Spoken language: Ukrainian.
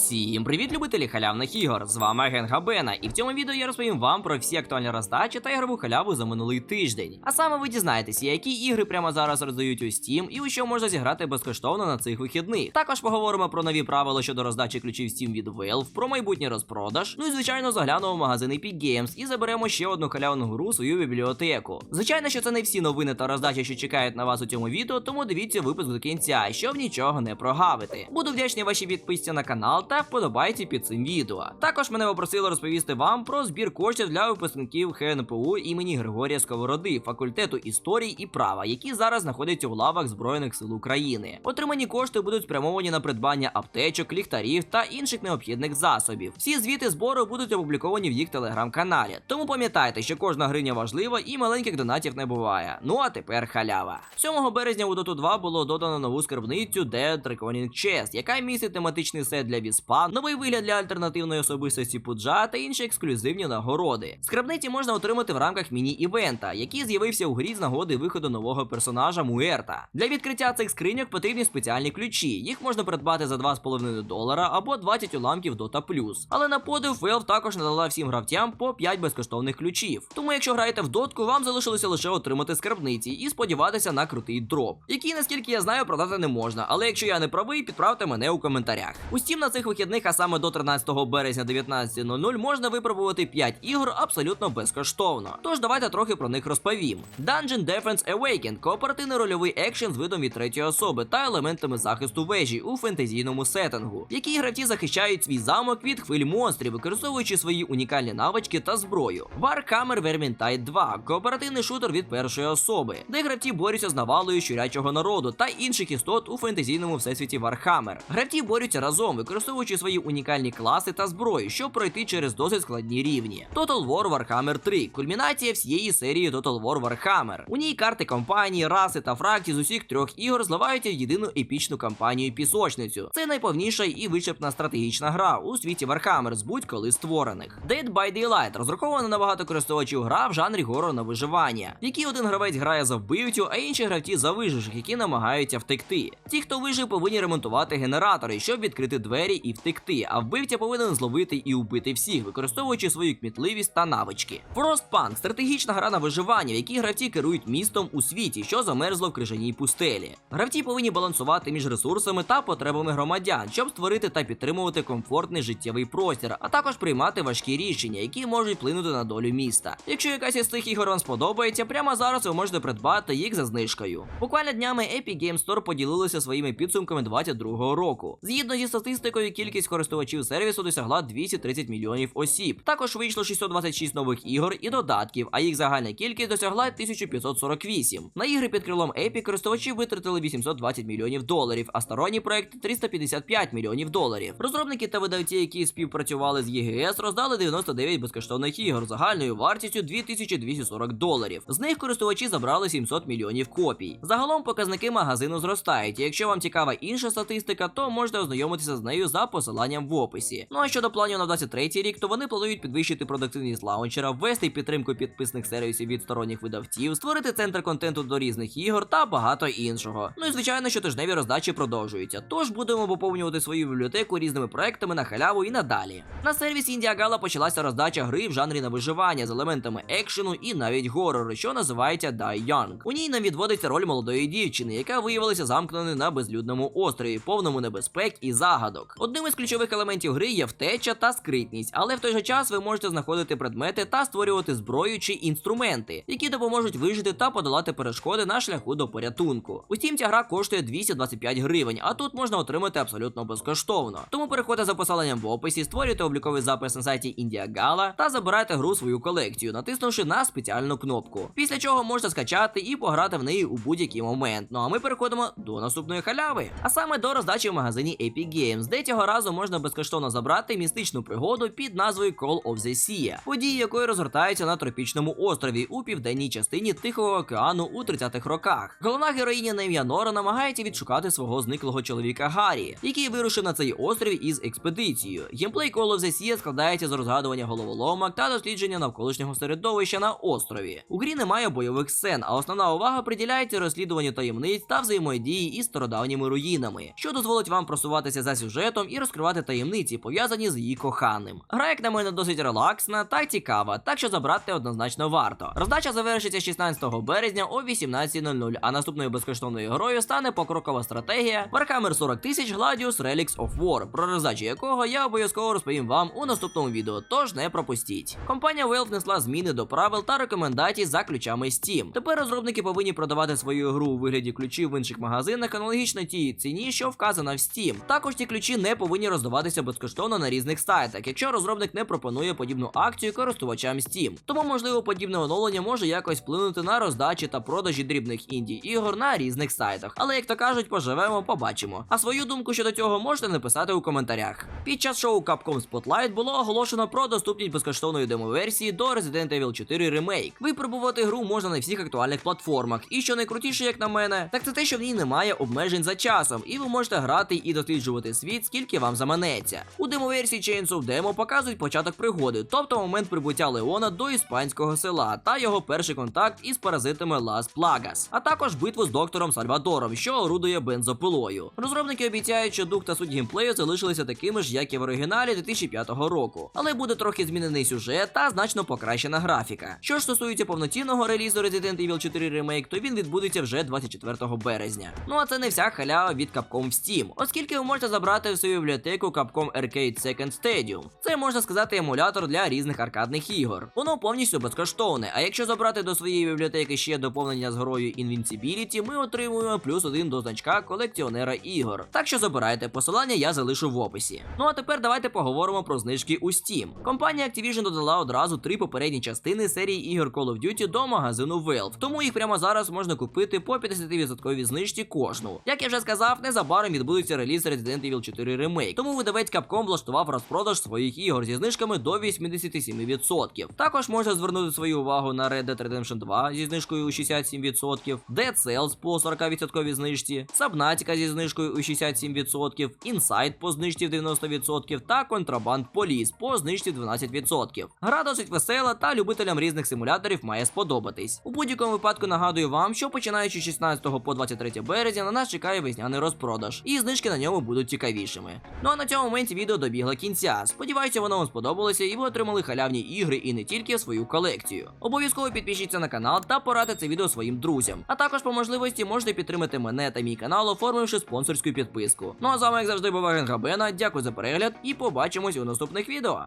Всім привіт, любителі халявних ігор! З вами Агент Габена, і в цьому відео я розповім вам про всі актуальні роздачі та ігрову халяву за минулий тиждень. А саме ви дізнаєтеся, які ігри прямо зараз роздають у Steam і у що можна зіграти безкоштовно на цих вихідних. Також поговоримо про нові правила щодо роздачі ключів Steam від Valve, про майбутній розпродаж. Ну і звичайно заглянемо в магазин Epic Games і заберемо ще одну халявну гру у свою бібліотеку. Звичайно, що це не всі новини та роздачі, що чекають на вас у цьому відео, тому дивіться випуск до кінця, щоб нічого не прогавити. Буду вдячний вашій підписці на канал та вподобайте під цим відео. Також мене попросили розповісти вам про збір коштів для випускників ХНПУ імені Григорія Сковороди, факультету історії і права, які зараз знаходяться у лавах Збройних сил України. Отримані кошти будуть спрямовані на придбання аптечок, ліхтарів та інших необхідних засобів. Всі звіти збору будуть опубліковані в їх телеграм-каналі. Тому пам'ятайте, що кожна гривня важлива і маленьких донатів не буває. Ну а тепер халява. 7 березня у Dota 2 було додано нову скарбницю Dead Reckoning Chest, яка містить тематичний сет для віспа, новий вигляд для альтернативної особистості Пуджа та інші ексклюзивні нагороди. Скарбниці можна отримати в рамках міні-івента, який з'явився у грі з нагоди виходу нового персонажа Муерта. Для відкриття цих скриньок потрібні спеціальні ключі. Їх можна придбати за 2,5 долара або 20 уламків Dota+. Але на подив Valve також надала всім гравцям по 5 безкоштовних ключів. Тому, якщо граєте в дотку, вам залишилося лише отримати скарбниці і сподіватися на крутий дроп, який, наскільки я знаю, продати не можна. Але якщо я не правий, підправте мене у коментарях. У Steam на цих вихідних, а саме до 13 березня 19.00 можна випробувати 5 ігор абсолютно безкоштовно. Тож давайте трохи про них розповім. Dungeon Defense Awakened – кооперативний рольовий екшен з видом від третьої особи та елементами захисту вежі у фентезійному сеттингу, в якій гравці захищають свій замок від хвиль монстрів, використовуючи свої унікальні навички та зброю. Warhammer Vermintide 2 кооперативний шутер від першої особи, де гравці борються з навалою щурячого народу та інших істот у фентезійному всесвіті Warhammer. Гравці борються разом, використовуючи свої унікальні класи та зброю, щоб пройти через досить складні рівні. Total War Warhammer 3 кульмінація всієї серії Total War Warhammer. У ній карти компанії, раси та фракції з усіх трьох ігор зливаються в єдину епічну кампанію пісочницю. Це найповніша і вичерпна стратегічна гра у світі Warhammer з будь-коли створених. Dead by Daylight розрахована на багато користувачів гра в жанрі горор на виживання, в якій один гравець грає за вбивцю, а інші гравці за виживших, які намагаються втекти. Ті, хто вижив, повинні ремонтувати генератори, щоб відкрити двері і втекти. А вбивця повинен зловити і убити всіх, використовуючи свою кмітливість та навички. Frostpunk – стратегічна гра на виживання, в якій гравці керують містом у світі, що замерзло в крижаній пустелі. Гравці повинні балансувати між ресурсами та потребами громадян, щоб створити та підтримувати комфортний життєвий простір, а також приймати важкі рішення, які можуть вплинути на долю міста. Якщо якась із цих ігор вам сподобається, прямо зараз ви можете придбати їх за знижкою. Буквально днями Epic Games Store поділилися своїми підсумками 22-го року. Згідно зі статистикою, кількість користувачів сервісу досягла 230 мільйонів осіб. Також вийшло 626 нових ігор і додатків, а їх загальна кількість досягла 1548. На ігри під крилом Epic користувачі витратили 820 мільйонів доларів, а сторонні проекти 355 мільйонів доларів. Розробники та видавці, які співпрацювали з ЄГС, роздали 99 безкоштовних ігор загальною вартістю 2240 доларів. З них користувачі забрали 700 мільйонів копій. Загалом показники магазину зростають. Якщо вам цікава інша статистика, то можете ознайомитися з нею за посиланням в описі. Ну а щодо планів на 23 рік, то вони планують підвищити продуктивність лаунчера, ввести підтримку підписних сервісів від сторонніх видавців, створити центр контенту до різних ігор та багато іншого. Ну і звичайно, що тижневі роздачі продовжуються. Тож будемо поповнювати свою бібліотеку різними проектами на халяву і надалі. На сервісі Gala почалася роздача гри в жанрі на виживання з елементами екшену і навіть горору, що називається Die Young. У ній нам відводиться роль молодої дівчини, яка виявилася замкненою на безлюдному острові, повному небезпек і загадок. Одним із ключових елементів гри є втеча та скритність, але в той же час ви можете знаходити предмети та створювати зброю чи інструменти, які допоможуть вижити та подолати перешкоди на шляху до порятунку. Утім, ця гра коштує 225 гривень, а тут можна отримати абсолютно безкоштовно. Тому переходьте за посиланням в описі, створюйте обліковий запис на сайті India Gala та забирайте гру в свою колекцію, натиснувши на спеціальну кнопку. Після чого можна скачати і пограти в неї у будь-який момент. Ну а ми переходимо до наступної халяви. А саме до роздачі в магазині Epic Games, де цього разу можна безкоштовно забрати містичну пригоду під назвою Call of the Sea, події якої розгортаються на тропічному острові у південній частині Тихого океану у 30-х роках. Головна героїня на ім'я Нора намагається відшукати свого зниклого чоловіка Гаррі, який вирушив на цей острів із експедицією. Геймплей Call of the Sea складається з розгадування головоломок та дослідження навколишнього середовища на острові. У грі немає бойових сцен, а основна увага приділяється розслідуванню таємниць та взаємодії із стародавніми руїнами, що дозволить вам просуватися за сюжетом і розкривати таємниці, пов'язані з її коханим. Гра, як на мене, досить релаксна та цікава, так що забрати однозначно варто. Роздача завершиться 16 березня о 18.00, а наступною безкоштовною грою стане покрокова стратегія Warhammer 40 тисяч Gladius Relics of War, про роздачу якого я обов'язково розповім вам у наступному відео, тож не пропустіть. Компанія Valve внесла зміни до правил та рекомендацій за ключами Steam. Тепер розробники повинні продавати свою гру у вигляді ключів в інших магазинах аналогічно тій ціні, що вказана в Steam. Також ці ключі не повинні роздаватися безкоштовно на різних сайтах, якщо розробник не пропонує подібну акцію користувачам Steam. Тому, можливо, подібне оновлення може якось вплинути на роздачі та продажі дрібних інді ігор на різних сайтах. Але як то кажуть, поживемо, побачимо. А свою думку щодо цього можете написати у коментарях. Під час шоу Capcom Spotlight було оголошено про доступність безкоштовної демоверсії до Resident Evil 4 Remake. Випробувати гру можна на всіх актуальних платформах. І що найкрутіше, як на мене, так це те, що в ній немає обмежень за часом, і ви можете грати і досліджувати світ, скільки вам заманеться. У демоверсії Chains of Demo показують початок пригоди, тобто момент прибуття Леона до іспанського села та його перший контакт із паразитами Лас Плагас, а також битву з доктором Сальвадором, що орудує бензопилою. Розробники обіцяють, що дух та суть геймплею залишилися такими ж, як і в оригіналі 2005 року, але буде трохи змінений сюжет та значно покращена графіка. Що ж стосується повноцінного релізу Resident Evil 4 Remake, то він відбудеться вже 24 березня. Ну а це не вся халява від Capcom в Steam, оскільки ви можете забрати в свою бібліотеку Capcom Arcade Second Stadium. Це можна сказати емулятор для різних аркадних ігор. Воно повністю безкоштовне. А якщо забрати до своєї бібліотеки ще доповнення з грою Invincibility, ми отримуємо плюс один до значка колекціонера ігор. Так що забирайте посилання, я залишу в описі. Ну а тепер давайте поговоримо про знижки у Steam. Компанія Activision додала одразу три попередні частини серії ігор Call of Duty до магазину Valve, тому їх прямо зараз можна купити по 50% знижці кожну. Як я вже сказав, незабаром відбудеться реліз Resident Evil 4 Remake, тому видавець Capcom влаштував розпродаж своїх ігор зі знижками до 87%. Також можна звернути свою увагу на Red Dead Redemption 2 зі знижкою у 67%, Dead Cells по 40% знижці, Subnautica зі знижкою у 67%, Inside по знижці в 90% та Contraband Police по знижці 12%. Гра досить весела та любителям різних симуляторів має сподобатись. У будь-якому випадку нагадую вам, що починаючи з 16 по 23 березня на нас чекає весняний розпродаж, і знижки на ньому будуть цікавішими. Ну а на цьому моменті відео добігло кінця. Сподіваюся, воно вам сподобалося і ви отримали халявні ігри і не тільки свою колекцію. Обов'язково підпишіться на канал та порадьте це відео своїм друзям. А також по можливості можете підтримати мене та мій канал, оформивши спонсорську підписку. Ну а з вами, як завжди, був Габена. Дякую за перегляд і побачимось у наступних відео.